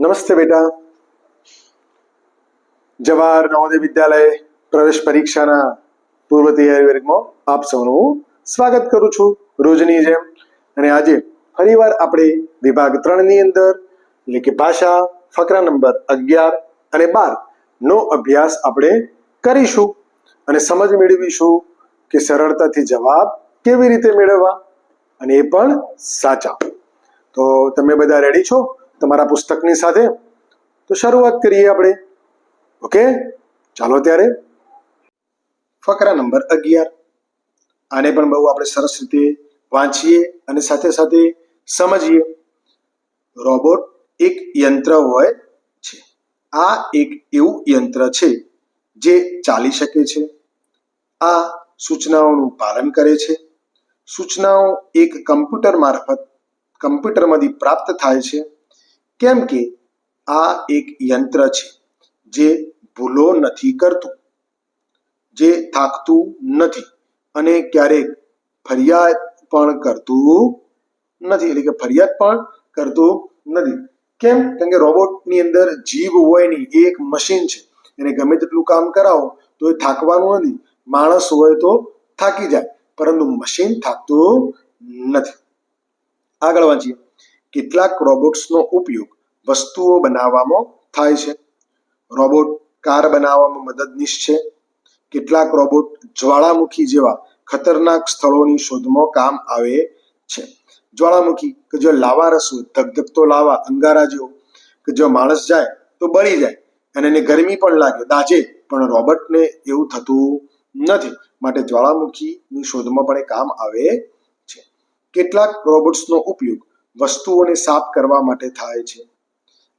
નમસ્તે બેટા. જવાહર નવોદય વિદ્યાલય પ્રવેશ પરીક્ષાના પૂર્વ તૈયારી વર્ગમાં આપ સૌનું સ્વાગત કરું છું રોજની જેમ. અને આજે ફરીવાર આપણે વિભાગ ત્રણની અંદર, એટલે કે ભાષા ફકરા નંબર અગિયાર અને બાર નો અભ્યાસ આપણે કરીશું. અને સમજ મેળવીશું કે સરળતાથી જવાબ કેવી રીતે મેળવવા અને એ પણ સાચા. તો તમે બધા રેડી છો? તમારા પુસ્તકની સાથે? તો શરૂઆત કરીએ આપણે. ઓકે? ચાલો ત્યારે. ફકરા નંબર અગિયાર. આને પણ બહુ આપણે સરસ રીતે વાંચીએ અને સાથે સાથે સમજીએ. રોબોટ એક યંત્ર હોય છે. આ એક એવું યંત્ર છે જે ચાલી શકે છે. આ સૂચનાઓનું પાલન કરે છે. સૂચનાઓ એક કમ્પ્યુટર મારફત કમ્પ્યુટરમાંથી પ્રાપ્ત થાય છે. કેમ કે આ એક યંત્ર છે જે ભૂલો નથી કરતું, જે થાકતું નથી અને ક્યારેક ફરિયાદ પણ કરતું નથી, એટલે કે ફરિયાદ પણ કરતું નથી. કેમ? કેમ કે રોબોટની અંદર જીવ હોય નહીં, એ એક મશીન છે. એને ગમે તેટલું કામ કરાવો તો એ થાકવાનું નથી. માણસ હોય તો થાકી જાય, પરંતુ મશીન થાકતું નથી. આગળ વાંચીએ. કેટલાક રોબોટ્સનો ઉપયોગ વસ્તુઓ બનાવવામાં થાય છે. રોબોટ કાર બનાવવામાં મદદનીશ છે કેટલાક રોબોટ જ્વાળામુખી જેવા ખતરનાક સ્થળોની શોધમાં કામ આવે છે. જ્વાળામુખી કે જો લાવા રસ હોય, ધગધગતો લાવા, અંગારા જેવો, કે જો માણસ જાય તો બળી જાય. અને એને ગરમી પણ લાગે, દાજે. પણ રોબોટને એવું થતું નથી. માટે જ્વાળામુખીની શોધમાં પણ એ કામ આવે છે. કેટલાક રોબોટ્સનો ઉપયોગ વસ્તુઓને સાફ કરવા માટે થાય છે.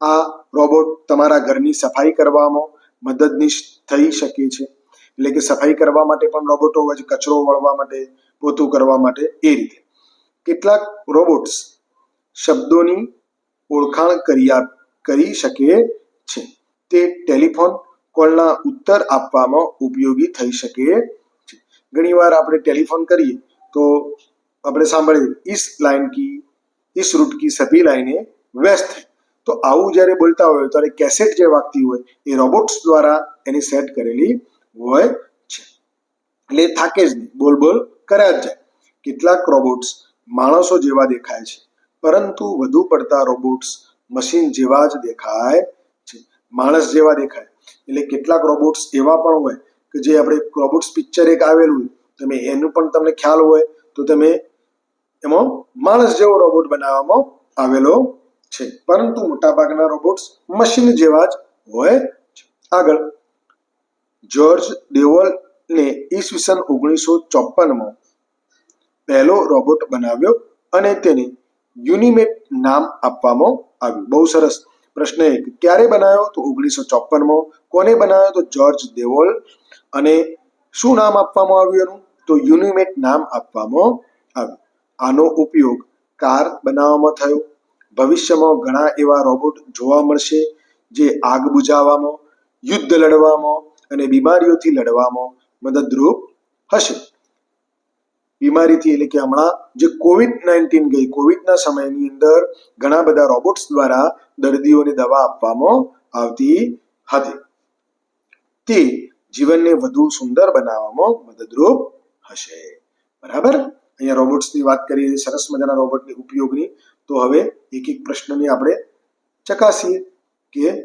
આ રોબોટ તમારા ઘરની સફાઈ કરવામાં મદદનીશ થઈ શકે છે. એટલે કે સફાઈ કરવા માટે પણ રોબોટો હોય છે, કચરો વળવા માટે, પોતું કરવા માટે, એ રીતે. કેટલાક રોબોટ્સ શબ્દોની ઓળખાણ કરી આપ- કરી શકે છે. તે ટેલિફોન કોલના ઉત્તર આપવામાં ઉપયોગી થઈ શકે છે. ઘણીવાર આપણે ટેલિફોન કરીએ તો આપણે સાંભળીએ ઇસ લાઇન કી ઇસ રૂટ કી, સભી લાઈને વ્યસ્ત है તો આવું જ્યારે બોલતા હોય ત્યારે કેસેટ જે વાગતી હોય એ રોબોટ્સ દ્વારા એની સેટ કરેલી હોય છે. એટલે થાકે જ નહીં. બોલ બોલ કર્યા જ જાય. કેટલાક રોબોટ્સ માણસો જેવા દેખાય છે પરંતુ વધુ પડતા રોબોટ્સ મશીન જેવા જ દેખાય છે. માણસ જેવા દેખાય. એટલે કેટલાક રોબોટ્સ એવા પણ હોય કે જે આપણે રોબોટ્સ પિક્ચર એક આવેલું હોય, તમે એનું પણ તમને ખ્યાલ હોય તો તમે એમાં માણસ જેવો રોબોટ બનાવવામાં આવેલો છે. પરંતુ મોટાભાગના રોબોટ્સ મશીન જેવા જ હોય છે. આગળ, જ્યોર્જ ડેવોલને ઈસવીસન ઓગણીસો ચોપનમાં પહેલો રોબોટ બનાવ્યો અને તેને યુનિમેટ નામ આપવામાં આવ્યું. બહુ સરસ પ્રશ્ન એક. ક્યારે બનાવ્યો? તો ઓગણીસો ચોપનમાં કોને બનાવ્યો? તો જ્યોર્જ દેવોલ અને શું નામ આપવામાં આવ્યું એનું? તો યુનિમેટ નામ આપવામાં આવ્યું. આનો ઉપયોગ કાર બનાવવામાં થયો. ભવિષ્યમાં ઘણા એવા રોબોટ જોવા મળશે જે આગ બુજાવવામાં, યુદ્ધ લડવામાં અને બીમારીઓથી લડવામાં મદદરૂપ હશે. બીમારીથી એટલે કે હમણાં જે કોવિડ નાઇન્ટીન ગઈ કોવિડના સમયની અંદર ઘણા બધા રોબોટ્સ દ્વારા દર્દીઓને દવા આપવામાં આવતી હતી. તે જીવનને વધુ સુંદર બનાવવામાં મદદરૂપ હશે. બરાબર? અહીંયા રોબોટ્સની વાત કરીએ, સરસ મજાના રોબોટની ઉપયોગની. તો હવે એક એક પ્રશ્નની આપણે ચકાસીએ કે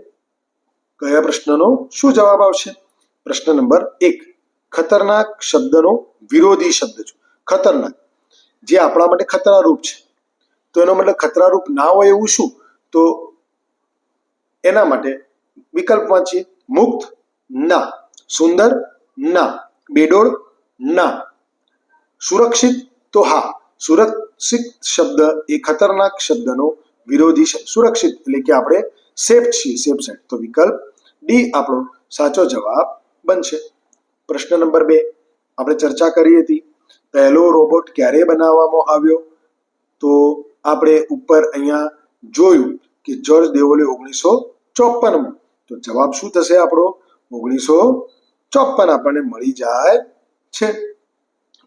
કયા પ્રશ્નનો શું જવાબ આવશે? પ્રશ્ન નંબર એક, ખતરનાક શબ્દનો વિરોધી શબ્દ છે. ખતરનાક. જે આપણા માટે ખતરારૂપ છે. તો એનો મતલબ ખતરારૂપ ના હોય એવું શું? તો એના માટે વિકલ્પ વાંચીએ. મુક્ત ના. સુંદર ના. બેડોળ ના. સુરક્ષિત તો હા. સુરક્ષિત શબ્દ એ ખતરનાક શબ્દનો વિરોધી સુરક્ષિત એટલે કે આપણે સેફ છીએ, સેફ સાઈડ તો વિકલ્પ ડી આપણો સાચો જવાબ બનશે. પ્રશ્ન નંબર બે, આપણે ચર્ચા કરી હતી, પહેલો રોબોટ ક્યારે બનાવવામાં આવ્યો? તો આપણે ઉપર અહીંયા જોયું કે જ્યોર્જ દેવોલે ઓગણીસો ચોપનમાં તો જવાબ શું થશે આપણો? ઓગણીસો ચોપન આપણને મળી જાય છે.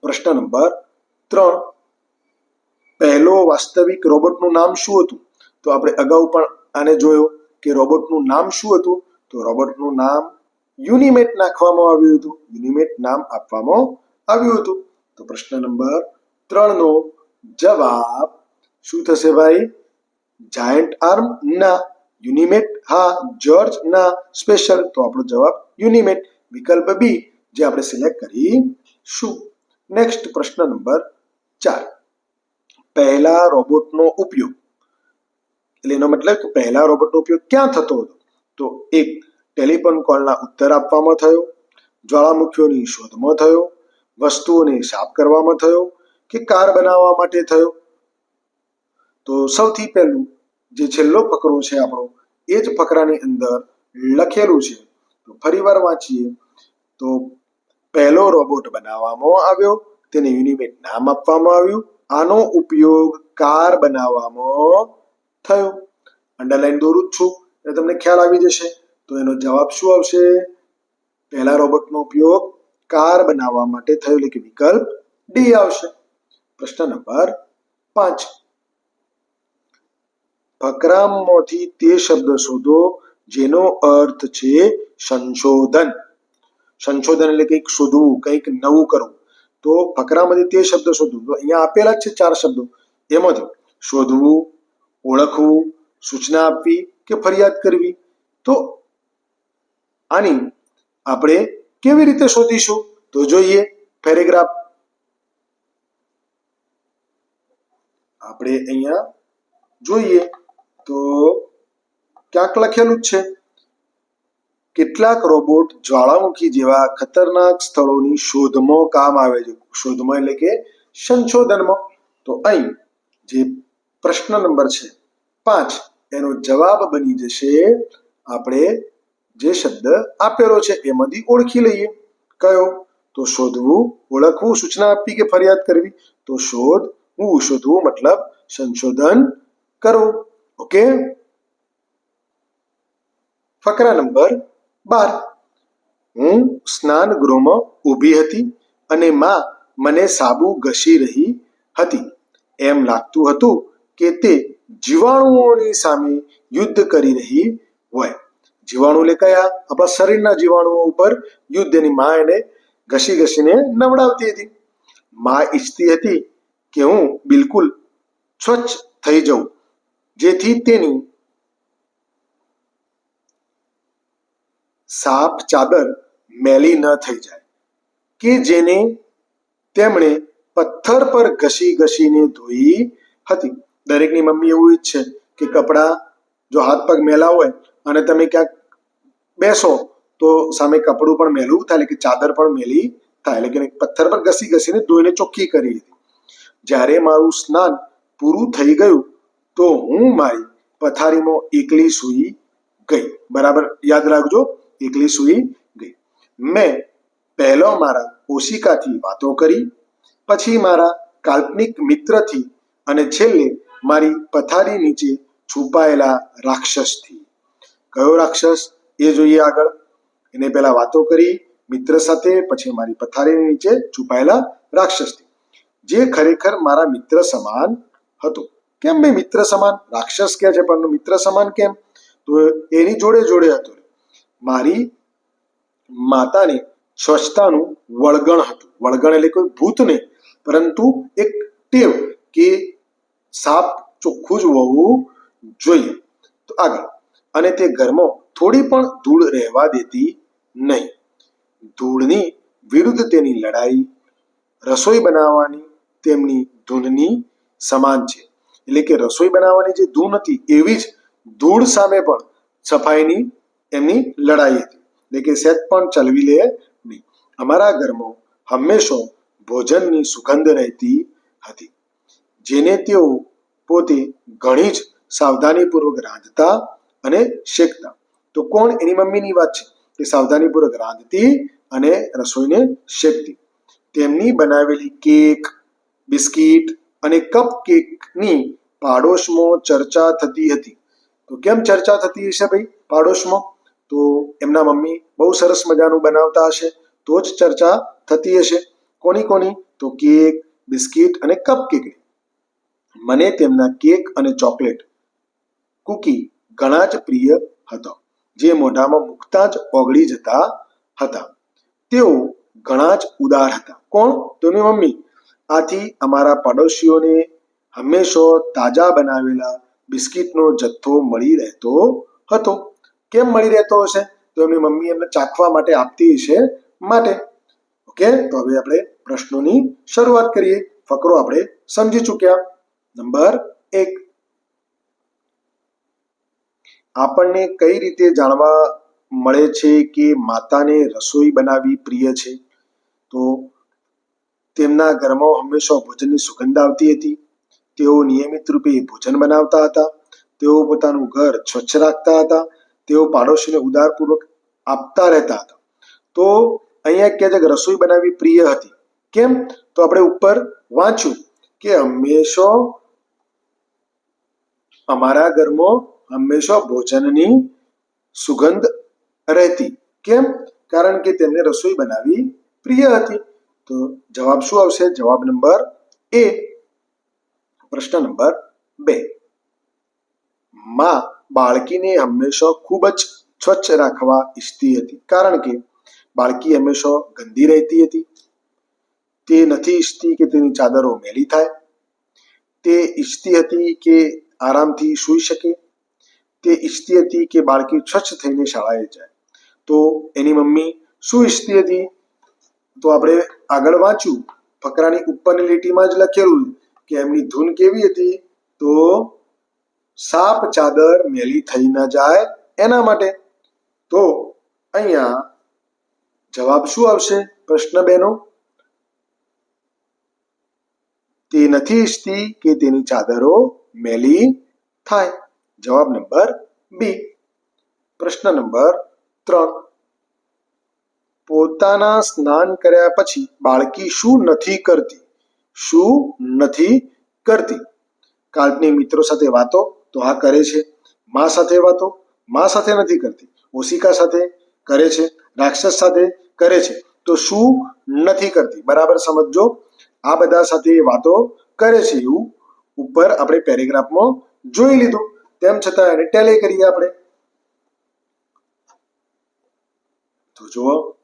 પ્રશ્ન નંબર ત્રણ પહેલો વાસ્તવિક રોબોટનું નામ શું હતું? તો આપણે અગાઉ પણ આને જોયો કે રોબોટનું નામ શું હતું? તો રોબોટનું નામ યુનિમેટ નાખવામાં આવ્યું હતું. યુનિમેટ નામ આપવામાં આવ્યું હતું. તો પ્રશ્ન નંબર ત્રણનો જવાબ શું થશે ભાઈ? જાયન્ટ આર્મ ના યુનિમેટ હા જોર્જ ના સ્પેશિયલ તો આપણો જવાબ યુનિમેટ. વિકલ્પ બી જે આપણે સિલેક્ટ કરીશું. નેક્સ્ટ પ્રશ્ન નંબર ચાર. પહેલા રોબોટનો ઉપયોગ. એટલે એનો મતલબ કે પહેલા રોબોટનો ઉપયોગ ક્યાં થતો હતો? તો એક ટેલિફોન કોલના ઉત્તર આપવામાં થયો, જ્વાળામુખીઓની શોધમાં થયો, વસ્તુઓને સાફ કરવામાં થયો કે કાર બનાવવા માટે થયો? તો સૌથી પહેલું જે છેલ્લો ફકરો છે આપણો, એ જ ફકરાની અંદર લખેલું છે. તો ફરીવાર વાંચીએ. તો પહેલો રોબોટ બનાવવામાં આવ્યો, તેને યુનિમેટ નામ આપવામાં આવ્યું. આનો ઉપયોગ કાર બનાવવામાં થયો. અંડરલાઈન દોરું જ છું. એટલે તમને ખ્યાલ આવી જશે. તો એનો જવાબ શું આવશે? પહેલા રોબોટનો ઉપયોગ કાર બનાવવા માટે થયો એટલે કે વિકલ્પ ડી આવશે. પ્રશ્ન નંબર પાંચ. ફકરામાંથી તે શબ્દ શોધો જેનો અર્થ છે સંશોધન. સંશોધન એટલે કંઈક શોધવું, કંઈક નવું કરવું. તો ફકરામાંથી તે શબ્દ શોધવું. તો અહીંયા આપેલા જ છે ચાર શબ્દો. એમાંથી શોધવું, ઓળખવું, સૂચના આપવી કે ફરિયાદ કરવી. તો આની આપણે કેવી રીતે શોધીશું? તો જોઈએ પેરેગ્રાફ. આપણે અહીંયા જોઈએ તો ક્યાંક લખેલું જ છે. કેટલાક રોબોટ જ્વાળામુખી જેવા ખતરનાક સ્થળોની શોધમાં કામ આવે છે. શોધમાં એટલે કે સંશોધનમાં. તો અહીં જે પ્રશ્ન નંબર છે, પાંચ, એનો જવાબ બની જશે આપણે જે શબ્દ આપેલો છે એમાંથી ઓળખી લઈએ. કયો? તો શોધવું, ઓળખવું, સૂચના આપવી કે ફરિયાદ કરવી? તો શોધ, હું શોધવું મતલબ સંશોધન કરવું ઓકે? ફકરા નંબર બાર. હું સ્નાન ગૃહમાં ઊભી હતી અને માં મને સાબુ ઘસી રહી હતી. એમ લાગતું હતું કે તે જીવાણુઓની સામે યુદ્ધ કરી રહી હોય. જીવાણુ એટલે કયા આપણા શરીરના જીવાણુઓ ઉપર યુદ્ધ એની માં એને ઘસી ઘસીને નવડાવતી હતી. માં ઈચ્છતી હતી કે હું બિલકુલ સ્વચ્છ થઈ જાઉં, જેથી તેની સાફ ચાદર મેલી ન થઈ જાય, કે જેને તેમણે પથ્થર પર ઘસી ઘસીને ધોઈ હતી. દરેકની મમ્મી એવું ઈચ્છે કે કપડાં જો હાથ પગ મેલા હોય અને તમે ક્યાંક બેસો, તો સામે કપડું પણ મેલું થાય, એટલે કે ચાદર પણ મેલી થાય, એટલે કે પથ્થર પર ઘસી ઘસીને ધોઈને ચોખ્ખી કરી હતી. જ્યારે મારું સ્નાન પૂરું થઈ ગયું, તો હું મારી પથારીમાં એકલી સૂઈ ગઈ. બરાબર યાદ રાખજો એકલી સૂઈ ગઈ. મેં પહેલો મારા કોશિકાથી વાતો કરી, પછી મારા કાલ્પનિક મિત્રથી અને છેલ્લે મારી પથારી નીચે છુપાયેલા રાક્ષસથી. કયો રાક્ષસ એ જોઈએ આગળ. એને પહેલા વાતો કરી, મિત્ર સાથે, પછી મારી પથારીની નીચે છુપાયેલા રાક્ષસથી. જે ખરેખર મારા મિત્ર સમાન હતો. કેમ મેં મિત્ર સમાન? રાક્ષસ કે છે, પણ મિત્ર સમાન કેમ? તો એની જોડે જોડે હતો. મારી માતાને સ્વચ્છતાનું વળગણ હતું. વળગણ એટલે કોઈ ભૂત નહીં, પરંતુ એક ટેવ કે સાપ ચોખ્ખું જ હોવું જોઈએ. તો આગળ. અને તે ઘરમાં થોડી પણ ધૂળ રહેવા દેતી નહીં. ધૂળની વિરુદ્ધ તેની લડાઈ, રસોઈ બનાવવાની તેમની ધૂનની સમાન છે. એટલે કે રસોઈ બનાવવાની જે ધૂન હતી, એવી જ ધૂળ સામે પણ સફાઈની એમની લડાઈ હતી. એટલે કે પણ ચલવી લે નહીં. અમારા ઘરમાં હંમેશો ભોજનની સુગંધ રહેતી હતી, જેને તેઓ પોતે ઘણી જ સાવધાનીપૂર્વક રાંધતા અને શેકતા. તો કોણ એની મમ્મીની વાત છે? તે સાવધાનીપૂર્વક રાંધતી અને રસોઈને શેકતી. તેમની બનાવેલી કેક, બિસ્કિટ અને કપ કેકની પાડોશમાં ચર્ચા થતી હતી. તો કેમ ચર્ચા થતી હશે ભાઈ? પાડોશમાં? તો એમના મમ્મી બહુ સરસ મજાનું બનાવતા હશે, તો જ ચર્ચા થતી હશે. કોની કોની? તો કેક, બિસ્કિટ અને કપ કેક મને તેમના કેક અને ચોકલેટ કુકી ઘણા જ પ્રિય હતા, જે મોઢામાં મૂકતા જ ઓગળી જતા હતા. તેઓ ઘણા જ ઉદાર હતા. કોણ? તેની મમ્મી. આથી અમારા પડોશીઓને હંમેશા તાજા બનાવેલા બિસ્કિટનો જથ્થો મળી રહેતો હતો. કેમ મળી રહેતો હશે? તો એમની મમ્મી એમને ચાખવા માટે આપતી હશે માટે. ઓકે? તો હવે આપણે પ્રશ્નોની શરૂઆત કરીએ. ફકરો આપણે સમજી ચૂક્યા. નંબર એક. આપણને કઈ રીતે જાણવા મળે છે કે માતાને રસોઈ બનાવવી પ્રિય છે? તો તેમના ઘરમાં હંમેશા ભોજનની સુગંધ આવતી હતી. તેઓ નિયમિત રૂપે ભોજન બનાવતા હતા. તેઓ પોતાનું ઘર સ્વચ્છ રાખતા હતા. તેઓ પાડોશીને ઉદારપૂર્વક આપતા રહેતા હતા. તો અહીંયા કહે છે કે રસોઈ બનાવવી પ્રિય હતી. કેમ? તો આપણે ઉપર વાંચ્યું કે હંમેશો અમારા ઘરમાં હંમેશા ભોજનની સુગંધ રહેતી. કેમ? કારણ કે તેમને રસોઈ બનાવવી પ્રિય હતી. તો જવાબ શું આવશે? જવાબ નંબર એ. પ્રશ્ન નંબર બે. માં બાળકીને હંમેશા ખૂબ જ સ્વચ્છ રાખવા ઈચ્છતી હતી. કારણ કે બાળકી હંમેશા ગંદી રહેતી હતી. તે નથી ઈચ્છતી કે તેની ચાદરો મેલી થાય. તે ઈચ્છતી હતી કે આરામથી સૂઈ શકે. તે ઈચ્છતી હતી કે બાળકી સ્વચ્છ થઈને શાળાએ જાય. તો એની મમ્મી શું ઈચ્છતી હતી? તો આપણે આગળ વાંચ્યું ફકરાની ઉપરની લીટીમાં જ લખેલું કે એમની ધૂન કેવી હતી? તો સાપ ચાદર મેલી થઈ ન જાય એના માટે. તો અહીંયા જવાબ શું આવશે પ્રશ્ન બેનો? તે નથી ઈચ્છતી કે તેની ચાદરો મેલી થાય. જવાબ નંબર બી. પ્રશ્ન નંબર ત્રણ. પોતાના સ્નાન કર્યા પછી બાળકી શું નથી કરતી? શું નથી કરતી? કાલ્પનિક મિત્રો સાથે વાતો તો આ કરે છે. માં સાથે વાતો, માં સાથે નથી કરતી. ઓશિકા સાથે કરે છે, રાક્ષસ સાથે કરે છે. તો શું નથી કરતી? બરાબર સમજજો. આ બધા સાથે વાતો કરે છે એવું ઉપર આપણે પેરેગ્રાફમાં જોઈ લીધું. તેમ છતાં એને ટેલે કરીએ આપણે. તો જુઓ.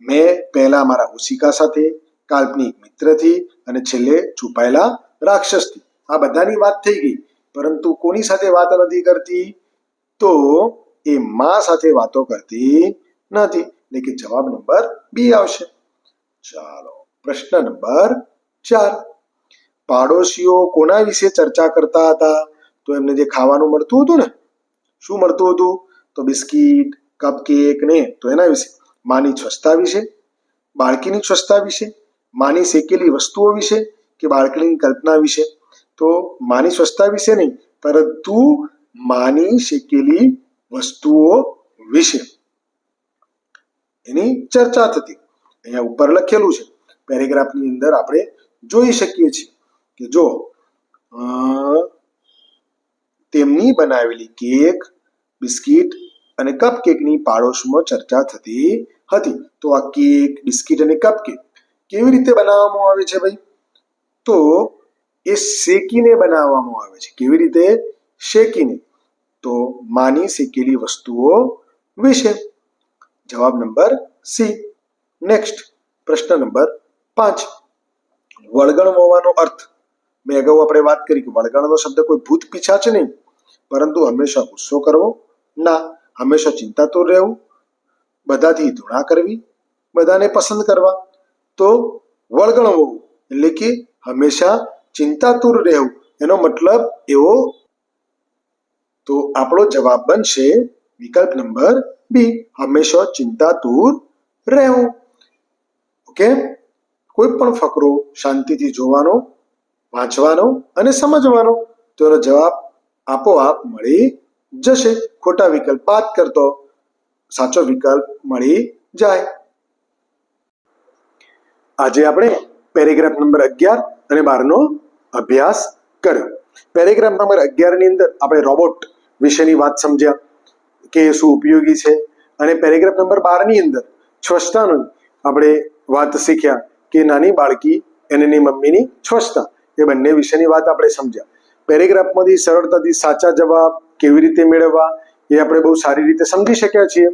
મેં પહેલા મારા ઓશિકા સાથે કાલ્પનિક મિત્રથી અને છેલ્લે છુપાયેલા રાક્ષસથી. આ બધાની વાત થઈ ગઈ. પરંતુ કોની સાથે વાત નથી કરતી? તો એ માં સાથે વાતો કરતી નથી. એટલે કે જવાબ નંબર બી આવશે. ચાલો, પ્રશ્ન નંબર ચાર. પાડોશીઓ કોના વિશે ચર્ચા કરતા હતા? તો એમને જે ખાવાનું મળતું હતું ને, શું મળતું હતું? તો બિસ્કિટ, કપકેક ને, તો એના વિશે. માની સ્વચ્છતા વિશે, બાળકીની સ્વચ્છતા વિશે, માની શેકેલી વસ્તુઓ વિશે કે બાળકની કલ્પના વિશે. તો માની સ્વચ્છતા વિશે નહીં, પરંતુ માની શેકેલી વસ્તુઓ વિશે. એની ચર્ચા થતી. અહીંયા ઉપર લખેલું છે. પેરેગ્રાફની અંદર આપણે જોઈ શકીએ છીએ કે જો તેમની બનાવેલી કેક, બિસ્કિટ અને કપ કેકની પાડોશમાં ચર્ચા થતી હતી. તો આ કેક, બિસ્કિટ અને કપ કેક કેવી રીતે બનાવવામાં આવે છે ભાઈ? તો એ શેકીને બનાવવામાં આવે છે. કેવી રીતે? શેકીને. તો માની શેકેલી વસ્તુઓ વિશે. જવાબ નંબર સી. નેક્સ્ટ. પ્રશ્ન નંબર પાંચ. વળગણ હોવાનો અર્થ. મેં અગાઉ આપણે વાત કરી કે વળગણનો શબ્દ કોઈ ભૂત પીછા છે નહીં. પરંતુ હંમેશા ગુસ્સો કરવો. ના, હંમેશા ચિંતાતુર રહેવું. બધાથી ધૂણા કરવી. બધાને પસંદ કરવા. તો વળગણ હોવું. એટલે કે હંમેશા ચિંતાતુર રહેવું. એનો મતલબ એવો? તો આપણો જવાબ બનશે વિકલ્પ નંબર બી, હંમેશા ચિંતાતુર રહેવું. ઓકે? કોઈ પણ ફકરો શાંતિથી જોવાનો, વાંચવાનો અને સમજવાનો, તો એનો જવાબ આપોઆપ મળી જશે. ખોટા વિકલ્પ બાદ કરતો સાચો વિકલ્પ મળી જાય. આજે આપણે પેરેગ્રાફ નંબર અગિયાર અને બારનો અભ્યાસ કર્યો. પેરેગ્રાફ નંબર અગિયારની અંદર આપણે રોબોટ વિશેની વાત સમજ્યા કે શું ઉપયોગી છે અને પેરેગ્રાફ નંબર બારની અંદર સ્વચ્છતાનું આપણે વાત શીખ્યા કે નાની બાળકી અને એની મમ્મીની સ્વચ્છતા એ બંને વિશેની વાત આપણે સમજ્યા. પેરેગ્રાફમાંથી સરળતાથી સાચા જવાબ કેવી રીતે મેળવવા એ આપણે બહુ સારી રીતે સમજી શક્યા છીએ.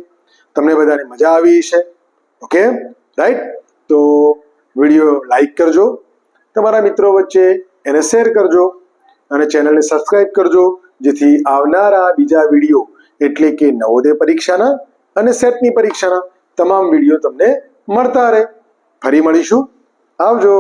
તમને બધાને મજા આવી છે ઓકે? રાઈટ? તો વીડિયો લાઈક કરજો. તમારા મિત્રો વચ્ચે એને શેર કરજો અને ચેનલને સબસ્ક્રાઇબ કરજો, જેથી આવનારા બીજા વીડિયો એટલે કે નવોદય પરીક્ષાના અને સેટની પરીક્ષાના તમામ વીડિયો તમને મળતા રહે. ફરી મળીશું. આવજો.